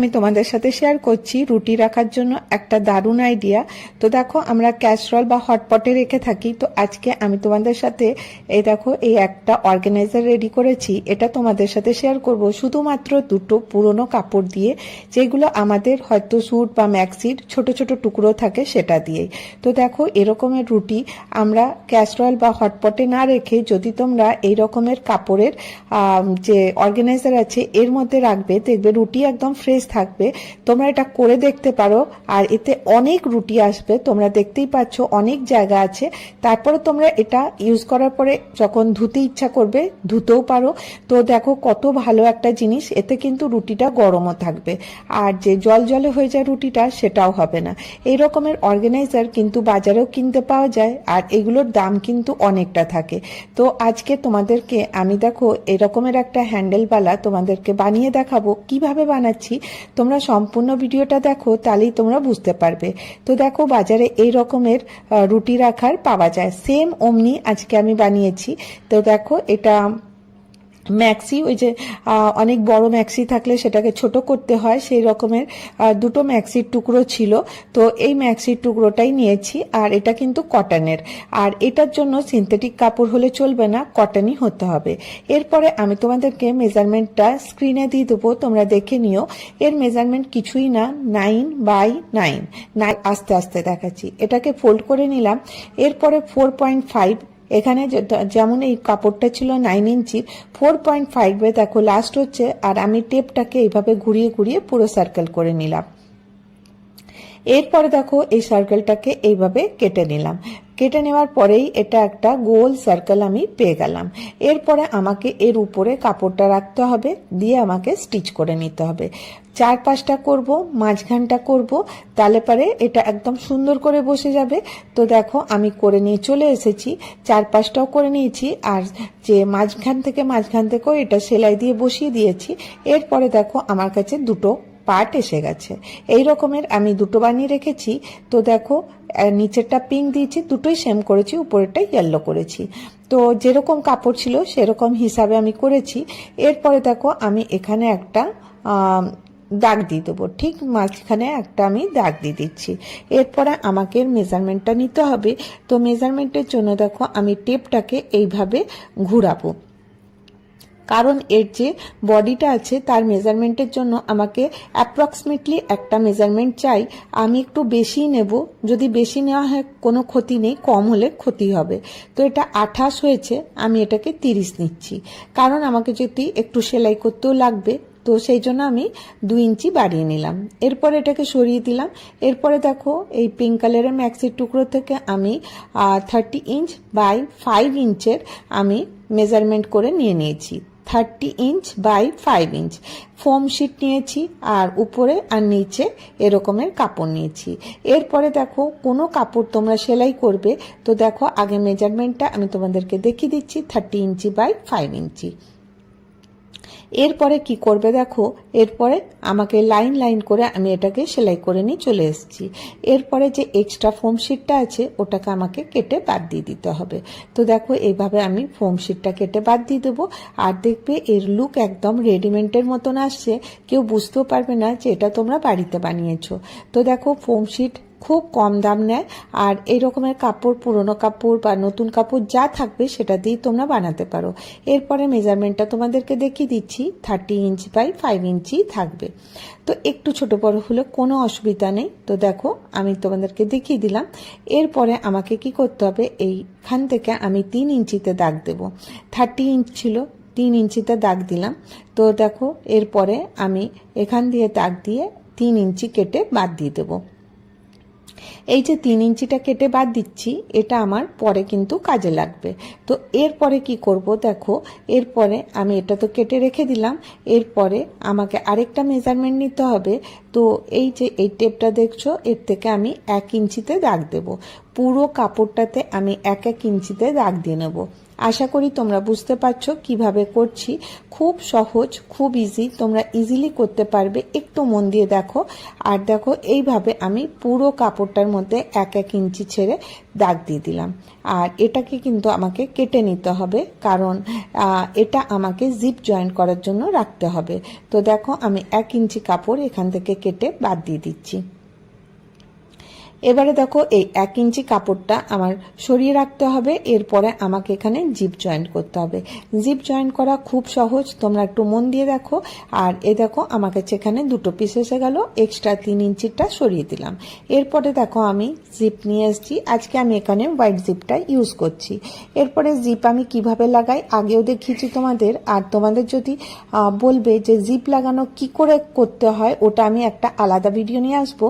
আমি তোমাদের সাথে শেয়ার করছি রুটি রাখার জন্য একটা দারুণ আইডিয়া তো দেখো, আমরা ক্যাসরল বা হটপটে রেখে থাকি। তো আজকে আমি তোমাদের সাথে এই দেখো, এই একটা অর্গানাইজার রেডি করেছি। এটা তোমাদের সাথে শেয়ার করব শুধুমাত্র দুটো পুরনো কাপড় দিয়ে, যেগুলো আমাদের হয়তো স্যুট বা ম্যাক্সির ছোট ছোট টুকরো থাকে সেটা দিয়েই তো দেখো, এরকমের রুটি আমরা ক্যাসরল বা হটপটে না রেখে যদি তোমরা এই রকমের কাপড়ের যে অর্গানাইজার আছে, এর মধ্যে রাখবে, দেখবে রুটি একদম ফ্রেশ থাকবে, তোমরা এটা করে দেখতে পারো, আর এতে অনেক রুটি আসবে, তোমরা দেখতেই পাচ্ছ অনেক জায়গা আছে। তারপরে তোমরা এটা ইউজ করার পরে যখন ধুতে ইচ্ছা করবে, ধুতেও পারো। তো দেখো কত ভালো একটা জিনিস, এতে কিন্তু রুটিটা গরমও থাকবে। আর যে জল জলে হয়ে যায় রুটিটা, সেটাও হবে না। এই রকমের অর্গানাইজার কিন্তু বাজারেও কিনতে পাওয়া যায়, আর এগুলোর দাম কিন্তু অনেকটা থাকে। তো আজকে তোমাদেরকে আমি দেখো এরকমের একটা হ্যান্ডেলওয়ালা তোমাদেরকে বানিয়ে দেখাবো। কীভাবে বানাচ্ছি তোমরা সম্পূর্ণ ভিডিওটা দেখো, তাহলেই তোমরা বুঝতে পারবে। তো দেখো, বাজারে এই রকমের রুটি রাখার পাওয়া যায়। সেম অমনি আজকে আমি বানিয়েছি। তো দেখো, এটা ম্যাক্সি ওই যে অনেক বড় ম্যাক্সি থাকলে সেটাকে ছোট করতে হয়, সেই রকমের দুটো ম্যাক্সির টুকরো ছিল। তো এই ম্যাক্সির টুকরোটাই নিয়েছি, আর এটা কিন্তু কটনের আর এটার জন্য সিনথেটিক কাপড় হলে চলবে না কটনই হতে হবে। এরপরে আমি তোমাদেরকে মেজারমেন্টটা স্ক্রিনে দিয়ে দেবো, তোমরা দেখে নিও। এর মেজারমেন্ট কিছুই না নাইন বাই নাইন আস্তে আস্তে দেখাচ্ছি। এটাকে ফোল্ড করে নিলাম। এরপরে ফোর পয়েন্ট ফাইভ এখানে যেমন এই কাপড়টা ছিল নাইন ইঞ্চি ফোর পয়েন্ট ফাইভে দেখো লাস্ট হচ্ছে, আর আমি টেপটাকে এইভাবে ঘুরিয়ে ঘুরিয়ে পুরো সার্কেল করে নিলাম। এরপরে দেখো, এই সার্কেলটাকে এইভাবে কেটে নিলাম। কেটে নেওয়ার পরেই এটা একটা গোল সার্কেল আমি পেয়ে গেলাম। এরপরে আমাকে এর উপরে কাপড়টা রাখতে হবে, দিয়ে আমাকে স্টিচ করে নিতে হবে। চার পাঁচটা করব, মাঝখানটা করব, তাহলে পরে এটা একদম সুন্দর করে বসে যাবে। তো দেখো, আমি করে নিয়ে চলে এসেছি চার পাঁচটাও করে নিয়েছি, আর যে মাঝখান থেকে মাঝখান থেকেও এটা সেলাই দিয়ে বসিয়ে দিয়েছি। এরপরে দেখো, আমার কাছে দুটো পার্ট এসে গেছে। এই রকমের আমি দুটো বানিয়ে রেখেছি। তো দেখো নিচেরটা পিঙ্ক দিয়েছি, দুটোই সেম করেছি, উপরেরটা ইয়েলো করেছি। তো যেরকম কাপড় ছিল, সেরকম হিসাবে আমি করেছি। এরপরে দেখো, আমি এখানে একটা দাগ দিয়ে দেবো। ঠিক মাঝখানে একটা আমি দাগ দিয়ে দিচ্ছি। এরপরে আমাকে মেজারমেন্টটা নিতে হবে। তো মেজারমেন্টের জন্য দেখো, আমি টেপটাকে এইভাবে ঘুরাবো। কারণ এর যে বডিটা আছে, তার মেজারমেন্টের জন্য আমাকে অ্যাপ্রক্সিমেটলি একটা মেজারমেন্ট চাই। আমি একটু বেশি নেব। যদি বেশি নেওয়া হয়, কোনো ক্ষতি নেই, কম হলে ক্ষতি হবে। তো এটা আঠাশ হয়েছে, আমি এটাকে তিরিশ নিচ্ছি। কারণ আমাকে যদি একটু সেলাই করতেও লাগবে, তো সেই জন্য আমি দু ইঞ্চি বাড়িয়ে নিলাম। এরপর এটাকে সরিয়ে দিলাম। এরপরে দেখো, এই পিঙ্ক কালারের ম্যাক্সির টুকরো থেকে আমি থার্টি ইঞ্চ বাই ফাইভ ইঞ্চের আমি মেজারমেন্ট করে নিয়ে নিয়েছি। Thirty inch by five inch foam sheet নিয়েছি, আর উপরে আর নিচে এরকমের কাপড় নিয়েছি। এরপরে দেখো, কোনো কাপড় তোমরা সেলাই করবে, তো দেখো আগে মেজারমেন্টটা আমি তোমাদেরকে দেখিয়ে দিচ্ছি thirty inch by five inch এরপরে কি করবে দেখো? এরপরে আমাকে লাইন লাইন করে আমি এটাকে সেলাই করে নিয়ে চলে এসেছি। এরপরে যে এক্সট্রা ফোম শিটটা আছে, ওটাকে আমাকে কেটে বাদ দিয়ে দিতে হবে। তো দেখো, এইভাবে আমি ফোম শিটটা কেটে বাদ দিয়ে দেবো। আর দেখবে এর লুক একদম রেডিমেন্টের মতন আসছে। কেউ বুঝতেও পারবে না যে এটা তোমরা বাড়িতে বানিয়েছো। তো দেখো ফোম শিট খুব কম দাম নেয়। আর এই রকমের কাপড়, পুরনো কাপড় বা নতুন কাপড় যা থাকবে সেটা দিয়েই তোমরা বানাতে পারো। এরপরে মেজারমেন্টটা তোমাদেরকে দেখিয়ে দিচ্ছি। Thirty inch by five inch থাকবে। তো একটু ছোট বড় হলে কোনো অসুবিধা নেই। তো দেখো, আমি তোমাদেরকে দেখিয়ে দিলাম। এরপরে আমাকে কি করতে হবে? এইখান থেকে আমি তিন ইঞ্চিতে দাগ দেবো। থার্টি ইঞ্চ ছিল, তিন ইঞ্চিতে দাগ দিলাম। তো দেখো, এরপরে আমি এখান দিয়ে দাগ দিয়ে তিন ইঞ্চি কেটে বাদ দিয়ে দেবো। এই যে তিন ইঞ্চিটা কেটে বাদ দিচ্ছি, এটা আমার পরে কিন্তু কাজে লাগবে। তো এরপরে কি করব দেখো, এরপরে আমি এটা তো কেটে রেখে দিলাম, এরপরে আমাকে আরেকটা মেজারমেন্ট নিতে হবে। তো এই যে এই টেপটা দেখছ, এর থেকে আমি এক ইঞ্চিতে দাগ দেব। পুরো কাপড়টাতে আমি এক এক ইঞ্চিতে দাগ দিয়ে নেব। আশা করি তোমরা বুঝতে পারছ কীভাবে করছি। খুব সহজ, খুব ইজি তোমরা ইজিলি করতে পারবে। একটু মন দিয়ে দেখো। আর দেখো, এইভাবে আমি পুরো কাপড়টার মধ্যে এক এক ইঞ্চি ছেড়ে দাগ দিয়ে দিলাম। আর এটাকে কিন্তু আমাকে কেটে নিতে হবে, কারণ এটা আমাকে জিপ জয়েন করার জন্য রাখতে হবে। তো দেখো, আমি এক ইঞ্চি কাপড় এখান থেকে কেটে বাদ দিয়ে দিচ্ছি। এবারে দেখো এই এক ইঞ্চি কাপড়টা আমার সরিয়ে রাখতে হবে, এরপরে আমাকে এখানে জিপ জয়েন্ট করতে হবে। জিপ জয়েন্ট করা খুব সহজ, তোমরা একটু মন দিয়ে দেখো। আর এ দেখো, আমাকে সেখানে দুটো পিস এসে গেল এক্সট্রা তিন ইঞ্চিটা সরিয়ে দিলাম। এরপরে দেখো আমি জিপ নিয়ে এসেছি, আজকে আমি এখানে হোয়াইট জিপটা ইউজ করছি। এরপরে জিপ আমি কীভাবে লাগাই, আগেও দেখিয়েছি তোমাদের, আর তোমাদের যদি বলবে যে জিপ লাগানো কি করে করতে হয়, ওটা আমি একটা আলাদা ভিডিও নিয়ে আসব।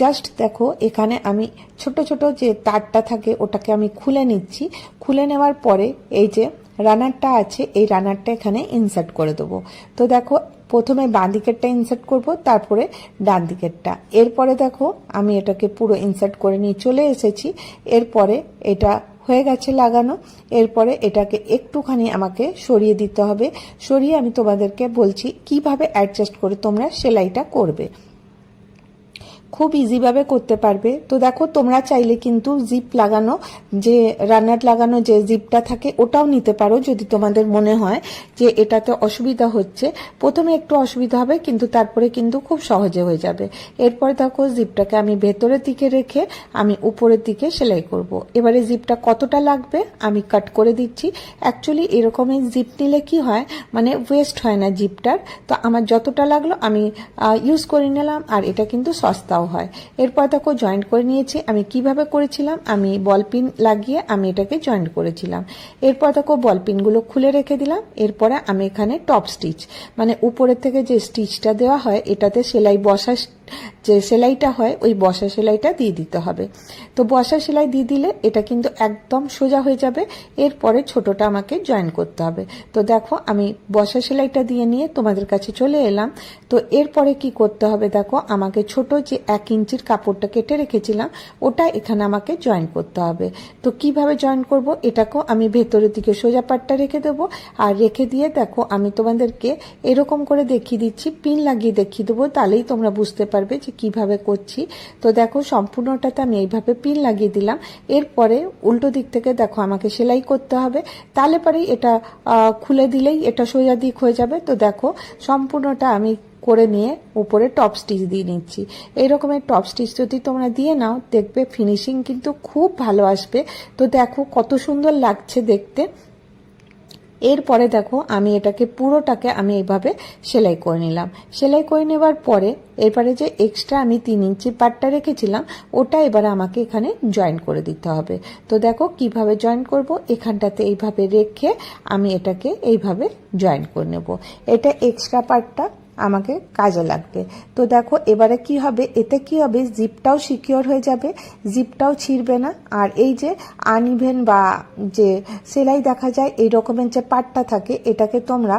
জাস্ট দেখো, এখানে আমি ছোট ছোট যে তারটা থাকে, ওটাকে আমি খুলে নিচ্ছি। খুলে নেওয়ার পরে এই যে রানারটা আছে, এই রানারটা এখানে ইনসার্ট করে দেবো। তো দেখো, প্রথমে বাঁ দিকেরটা ইনসার্ট করব, তারপরে ডান দিকেরটা। এরপরে দেখো, আমি এটাকে পুরো ইনসার্ট করে নিয়ে চলে এসেছি। এরপরে এটা হয়ে গেছে লাগানো। এরপরে এটাকে একটুখানি আমাকে সরিয়ে দিতে হবে। সরিয়ে আমি তোমাদেরকে বলছি, কীভাবে অ্যাডজাস্ট করে তোমরা সেলাইটা করবে। খুব ইজিভাবে করতে পারবে। তো দেখো, তোমরা চাইলে কিন্তু জিপ লাগানো, যে রানার লাগানো যে জিপটা থাকে, ওটাও নিতে পারো যদি তোমাদের মনে হয় যে এটাতে অসুবিধা হচ্ছে। প্রথমে একটু অসুবিধা হবে, কিন্তু তারপরে কিন্তু খুব সহজে হয়ে যাবে। এরপরে দেখো জিপটাকে আমি ভেতরের দিকে রেখে আমি উপরের দিকে সেলাই করব। এবারে জিপটা কতটা লাগবে আমি কাট করে দিচ্ছি। অ্যাকচুয়ালি এরকমই জিপ নিলে কি হয় মানে ওয়েস্ট হয় না জিপটার তো আমার যতটা লাগল আমি ইউজ করে নিলাম, আর এটা কিন্তু সস্তাও হয়। এরপর দেখো জয়েন্ট করে নিয়েছি। আমি কীভাবে করেছিলাম? আমি বল পিন লাগিয়ে আমি এটাকে জয়েন্ট করেছিলাম। এরপর দেখো বল পিনগুলো খুলে রেখে দিলাম। এরপরে আমি এখানে টপ স্টিচ মানে উপরের থেকে যে স্টিচটা দেওয়া হয়, এটাতে সেলাই বসা যে সেলাইটা হয়, ওই বসা সেলাইটা দিয়ে দিতে হবে। তো বসা সেলাই দিয়ে দিলে এটা কিন্তু একদম সোজা হয়ে যাবে। এরপরে ছোটটা আমাকে জয়েন করতে হবে। তো দেখো, আমি বসা সেলাইটা দিয়ে নিয়ে তোমাদের কাছে চলে এলাম। তো এরপরে কি করতে হবে দেখো, আমাকে ছোট যে এক ইঞ্চির কাপড়টা কেটে রেখেছিলাম, ওটা এখানে আমাকে জয়েন করতে হবে। তো কীভাবে জয়েন করব? এটাকেও আমি ভেতরের দিকে সোজা পাটটা রেখে দেবো। আর রেখে দিয়ে দেখো, আমি তোমাদেরকে এরকম করে দেখিয়ে দিচ্ছি, পিন লাগিয়ে দেখিয়ে দেবো, তাহলেই তোমরা বুঝতে পারবে যে কীভাবে করছি। তো দেখো, সম্পূর্ণটাতে আমি এইভাবে পিন লাগিয়ে দিলাম। এরপরে উল্টো দিক থেকে দেখো, আমাকে সেলাই করতে হবে। তাহলে পরেই এটা খুলে দিলেই এটা সোজা দিক হয়ে যাবে। তো দেখো, সম্পূর্ণটা আমি করে নিয়ে উপরে টপ স্টিচ দিয়ে নিচ্ছি। এই রকমের টপ স্টিচ যদি তোমরা দিয়ে নাও, দেখবে ফিনিশিং কিন্তু খুব ভালো আসবে। তো দেখো, কত সুন্দর লাগছে দেখতে। এরপরে দেখো, আমি এটাকে পুরোটাকে আমি এইভাবে সেলাই করে নিলাম। সেলাই করে নেবার পরে এরপরে যে এক্সট্রা আমি তিন ইঞ্চি পাটটা রেখেছিলাম, ওটা এবারে আমাকে এখানে জয়েন করে দিতে হবে। তো দেখো, কীভাবে জয়েন করব? এখানটাতে এইভাবে রেখে আমি এটাকে এইভাবে জয়েন করে নেব। এটা এক্সট্রা পার্টটা আমাকে কাজে লাগবে। তো দেখো, এবারে কি হবে? এতে কি হবে? জিপটাও সিকিওর হয়ে যাবে জিপটাও ছিঁড়বে না। আর এই যে আনইভেন বা যে সেলাই দেখা যায়, এই রকমের যে পাটটা থাকে, এটাকে তোমরা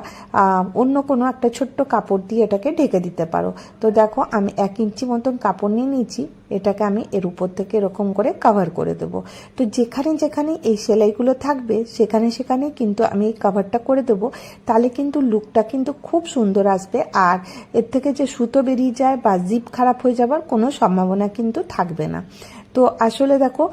অন্য কোনো একটা ছোট্ট কাপড় দিয়ে এটাকে ঢেকে দিতে পারো। তো দেখো, আমি এক ইঞ্চি মতন কাপড় নিয়ে নিয়েছি। এটাকে আমি এর উপর থেকে এরকম করে কাভার করে দেব। তো যেখানে যেখানে এই সেলাইগুলো থাকবে, সেখানে সেখানে কিন্তু আমি এই কাভারটা করে দেব। তাহলে কিন্তু লুকটা কিন্তু খুব সুন্দর আসবে আর এর থেকে যে সুতো বেরিয়ে যায় বা জিপ খারাপ হয়ে যাবার কোনো সম্ভাবনা কিন্তু থাকবে না। তো আসলে দেখো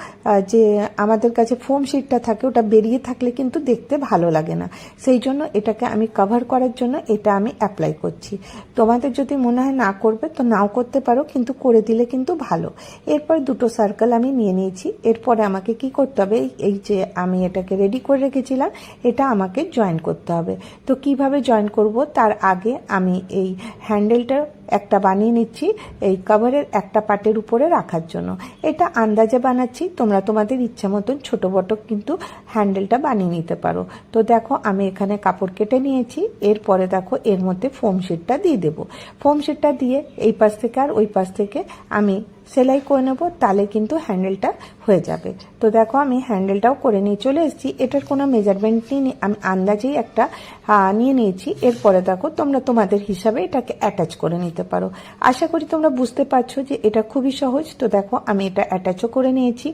যে আমাদের কাছে ফোম শিটটা থাকে, ওটা বেরিয়ে থাকলে কিন্তু দেখতে ভালো লাগে না। সেই জন্য এটাকে আমি কভার করার জন্য এটা আমি অ্যাপ্লাই করছি। তোমাদের যদি মনে হয় না করবে, তো নাও করতে পারো, কিন্তু করে দিলে কিন্তু ভালো। এরপর দুটো সার্কেল আমি নিয়ে নিয়েছি। এরপরে আমাকে কি করতে হবে? এই- যে আমি এটাকে রেডি করে রেখেছিলাম, এটা আমাকে জয়েন করতে হবে। তো কীভাবে জয়েন করব? তার আগে আমি এই হ্যান্ডেলটা একটা বানিয়ে নিচ্ছি এই কাভারের একটা পাটের উপরে রাখার জন্য। এটা আন্দাজে বানাচ্ছি, তোমরা তোমাদের ইচ্ছা মতন ছোটো বটো কিন্তু হ্যান্ডেলটা বানিয়ে নিতে পারো। তো দেখো, আমি এখানে কাপড় কেটে নিয়েছি, এরপরে দেখো, এর মধ্যে ফোম শিটটা দিয়ে দেবো। ফোম শিটটা দিয়ে এই পাশ থেকে আর ওই পাশ থেকে আমি সেলাই করে নেব তাহলে কিন্তু হ্যান্ডেলটা হয়ে যাবে। তো দেখো, আমি হ্যান্ডেলটাও করে নিয়ে চলে এসেছি। এটার কোনো মেজারমেন্ট নিয়ে আমি আন্দাজেই একটা নিয়ে নিয়েছি। এরপরে দেখো, তোমরা তোমাদের হিসাবে এটাকে অ্যাটাচ করে নিতে পারো। আশা করি তোমরা বুঝতে পারছ যে এটা খুবই সহজ। তো দেখো, আমি এটা অ্যাটাচও করে নিয়েছি।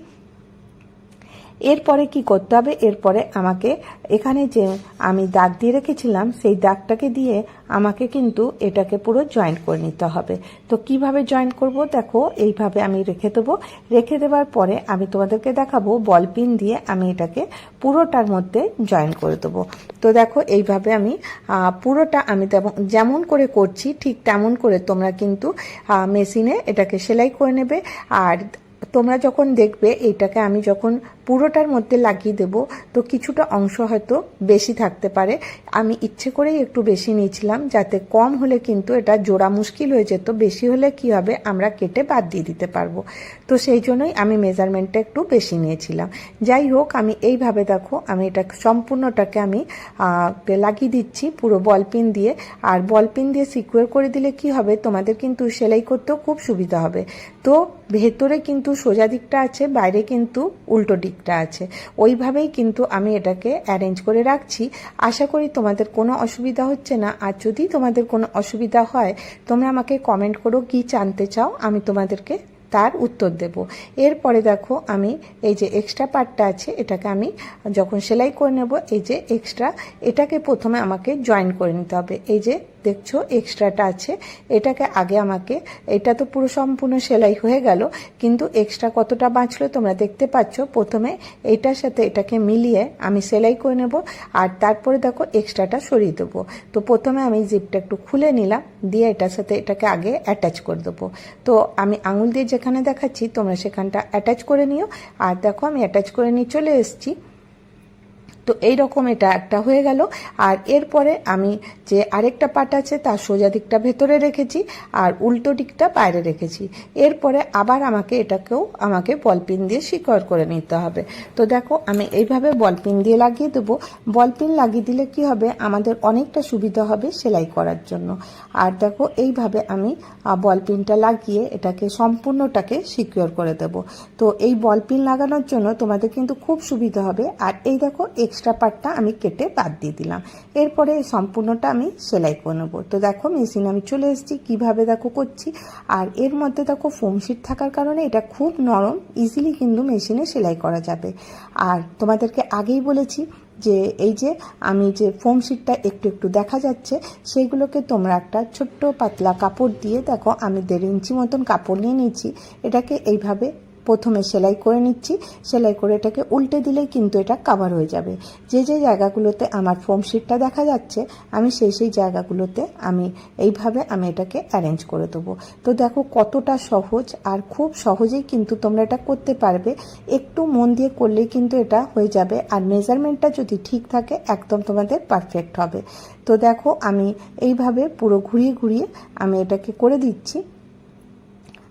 এরপরে কি করতে হবে? এরপরে আমাকে এখানে যে আমি দাগ দিয়ে রেখেছিলাম, সেই দাগটাকে দিয়ে আমাকে কিন্তু এটাকে পুরো জয়েন্ট করে নিতে হবে। তো কীভাবে জয়েন্ট করব? দেখো, এইভাবে আমি রেখে দেবো। রেখে দেওয়ার পরে আমি তোমাদেরকে দেখাবো, বল পিন দিয়ে আমি এটাকে পুরোটার মধ্যে জয়েন করে দেবো। তো দেখো, এইভাবে আমি পুরোটা আমি যেমন করে করছি, ঠিক তেমন করে তোমরা কিন্তু মেশিনে এটাকে সেলাই করে নেবে। আর তোমরা যখন দেখবে, এইটাকে আমি যখন পুরোটার মধ্যে লাগিয়ে দেব। তো কিছুটা অংশ হয়তো বেশি থাকতে পারে। আমি ইচ্ছে করেই একটু বেশি নিয়েছিলাম, যাতে কম হলে কিন্তু এটা জোড়া মুশকিল হয়ে যেত। বেশি হলে কি হবে? আমরা কেটে বাদ দিয়ে দিতে পারব। তো সেই জন্যই আমি মেজারমেন্টটা একটু বেশি নিয়েছিলাম। যাই হোক, আমি এইভাবে দেখো, আমি এটা সম্পূর্ণটাকে আমি লাগিয়ে দিচ্ছি পুরো বল পিন দিয়ে। আর বল পিন দিয়ে সিকিউর করে দিলে কি হবে? তোমাদের কিন্তু সেলাই করতেও খুব সুবিধা হবে। তো ভেতরে কিন্তু সোজা দিকটা আছে, বাইরে কিন্তু উল্টো দিকটা আছে। ওইভাবেই কিন্তু আমি এটাকে অ্যারেঞ্জ করে রাখছি। আশা করি তোমাদের কোনো অসুবিধা হচ্ছে না। আর যদি তোমাদের কোনো অসুবিধা হয়, তোমরা আমাকে কমেন্ট করো কি জানতে চাও, আমি তোমাদেরকে তার উত্তর দেব। এরপরে দেখো আমি এই যে এক্সট্রা পার্টটা আছে, এটাকে আমি যখন সেলাই করে নেব, এই যে এক্সট্রা এটাকে প্রথমে আমাকে জয়েন করে নিতে হবে। এই যে দেখছ এক্সট্রাটা আছে। এটাকে আগে আমাকে, এটা তো পুরো সম্পূর্ণ সেলাই হয়ে গেল, কিন্তু এক্সট্রা কতটা বাঁচলো তোমরা দেখতে পাচ্ছ। প্রথমে এটার সাথে এটাকে মিলিয়ে আমি সেলাই করে নেব, আর তারপরে দেখো এক্সট্রাটা সরিয়ে দেবো। তো প্রথমে আমি জিপটা একটু খুলে নিলাম, দিয়ে এটার সাথে এটাকে আগে অ্যাটাচ করে দেবো। তো আমি আঙুল দিয়ে যেখানে দেখাচ্ছি, তোমরা সেখানটা অ্যাটাচ করে নিও। আর দেখো, আমি অ্যাটাচ করে নিয়ে চলে এসেছি। তো এই রকম এটা একটা হয়ে গেল। আর এরপরে আমি যে আরেকটা পাট আছে তার সোজা দিকটা ভেতরে রেখেছি আর উল্টো দিকটা বাইরে রেখেছি। এরপরে আবার আমাকে এটাকেও আমাকে বলপিন দিয়ে শিকড় করে নিতে হবে। তো দেখো, আমি এইভাবে বলপিন দিয়ে লাগিয়ে দেবো। বলপিন লাগিয়ে দিলে কি হবে? আমাদের অনেকটা সুবিধা হবে সেলাই করার জন্য। আর দেখো, এইভাবে আমি বলপিনটা লাগিয়ে এটাকে সম্পূর্ণটাকে সিকিওর করে দেব। তো এই বলপিন লাগানোর জন্য তোমাদের কিন্তু খুব সুবিধা হবে। আর এই দেখো এক্সট্রা পার্টটা আমি কেটে বাদ দিয়ে দিলাম। এরপরে সম্পূর্ণটা আমি সেলাই করে নেব। তো দেখো মেশিন আমি চলে এসেছি, কীভাবে দেখো করছি। আর এর মধ্যে দেখো ফোম শিট থাকার কারণে এটা খুব নরম ইজিলি কিন্তু মেশিনে সেলাই করা যাবে। আর তোমাদেরকে আগেই বলেছি যে, এই যে আমি যে ফোম শিটটা একটু একটু দেখা যাচ্ছে, সেইগুলোকে তোমরা একটা ছোট্ট পাতলা কাপড় দিয়ে দেখো, আমি দেড় ইঞ্চি মতন কাপড় নিয়ে নিয়েছি। এটাকে এইভাবে প্রথমে সেলাই করে নিচ্ছি। সেলাই করে এটাকে উল্টে দিলেই কিন্তু এটা কাভার হয়ে যাবে। যে যে জায়গাগুলোতে আমার ফোম শিটটা দেখা যাচ্ছে, আমি সেই সেই জায়গাগুলোতে আমি এইভাবে আমি এটাকে অ্যারেঞ্জ করে দেবো। তো দেখো কতটা সহজ আর খুব সহজেই কিন্তু তোমরা এটা করতে পারবে। একটু মন দিয়ে করলেই কিন্তু এটা হয়ে যাবে আর মেজারমেন্টটা যদি ঠিক থাকে, একদম তোমাদের পারফেক্ট হবে। তো দেখো আমি এইভাবে পুরো ঘুরিয়ে ঘুরিয়ে আমি এটাকে করে দিচ্ছি।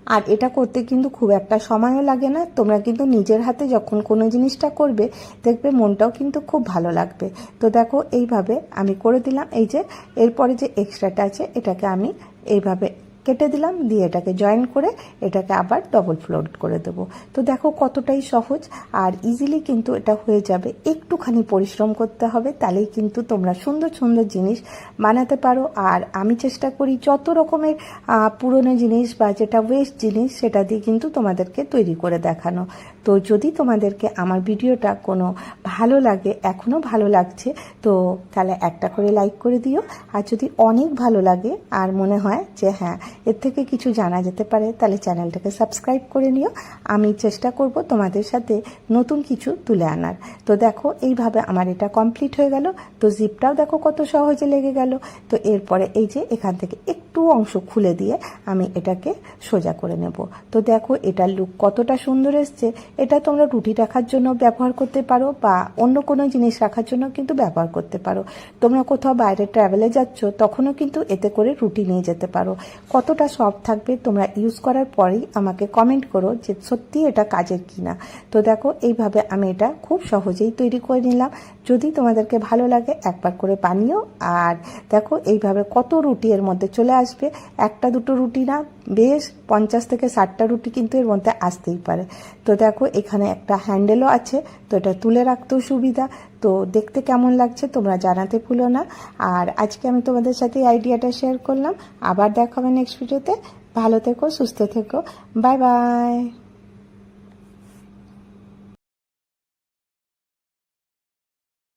আর এটা করতে কিন্তু খুব একটা সময়ও লাগে না। তোমরা কিন্তু নিজের হাতে যখন কোনো জিনিসটা করবে, দেখবে মনটাও কিন্তু খুব ভালো লাগবে। তো দেখো, এইভাবে আমি করে দিলাম। এই যে, এরপরে যে এক্সট্রাটা আছে, এটাকে আমি এইভাবে কেটে দিলাম, দিয়ে এটাকে জয়েন করে এটাকে আবার ডবল ফ্লোট করে দেবো। তো দেখো কতটাই সহজ, আর ইজিলি কিন্তু এটা হয়ে যাবে। একটুখানি পরিশ্রম করতে হবে, তাহলেই কিন্তু তোমরা সুন্দর সুন্দর জিনিস বানাতে পারো। আর আমি চেষ্টা করি যত রকমের পুরনো জিনিস বা যেটা ওয়েস্ট জিনিস, সেটা দিয়ে কিন্তু তোমাদেরকে তৈরি করে দেখানো। তো যদি তোমাদেরকে আমার ভিডিওটা কোনো ভালো লাগে এখনও ভালো লাগছে, তো তাহলে একটা করে লাইক করে দিও। আর যদি অনেক ভালো লাগে, আর মনে হয় যে হ্যাঁ এর থেকে কিছু জানা যেতে পারে, তাহলে চ্যানেলটাকে সাবস্ক্রাইব করে নিও। আমি চেষ্টা করব তোমাদের সাথে নতুন কিছু তুলে আনার। তো দেখো, এইভাবে আমার এটা কমপ্লিট হয়ে গেল। তো জিপটাও দেখো কত সহজে লেগে গেল। তো এরপরে এই যে এখান থেকে একটু অংশ খুলে দিয়ে আমি এটাকে সোজা করে নেব। তো দেখো, এটার লুক কতটা সুন্দর এসছে। এটা তোমরা রুটি রাখার জন্য ব্যবহার করতে পারো বা অন্য কোনো জিনিস রাখার জন্য কিন্তু ব্যবহার করতে পারো। তোমরা কোথাও বাইরে ট্রাভেলে যাচ্ছ, তখনও কিন্তু এতে করে রুটি নিয়ে যেতে পারো। কতটা সফট থাকবে তোমরা ইউজ করার পরেই আমাকে কমেন্ট করো যে সত্যি এটা কাজের কিনা। তো দেখো, এইভাবে আমি এটা খুব সহজেই তৈরি করে নিলাম। যদি তোমাদেরকে ভালো লাগে, একবার করে বানিও। আর দেখো, এইভাবে কত রুটি এর মধ্যে চলে আসবে। একটা দুটো রুটি না, বেশ পঞ্চাশ থেকে ষাটটা রুটি কিন্তু এর মধ্যে আসতেই পারে। তো দেখো, এখানে একটা হ্যান্ডেলও আছে। তো এটা তুলে রাখতেও সুবিধা। তো দেখতে কেমন লাগছে তোমরা জানাতে ভুলো না। আর আজকে আমি তোমাদের সাথে আইডিয়াটা শেয়ার করলাম। আবার দেখা নেক্সট ভিডিওতে ভালো থেকো, সুস্থ থেকো। Bye bye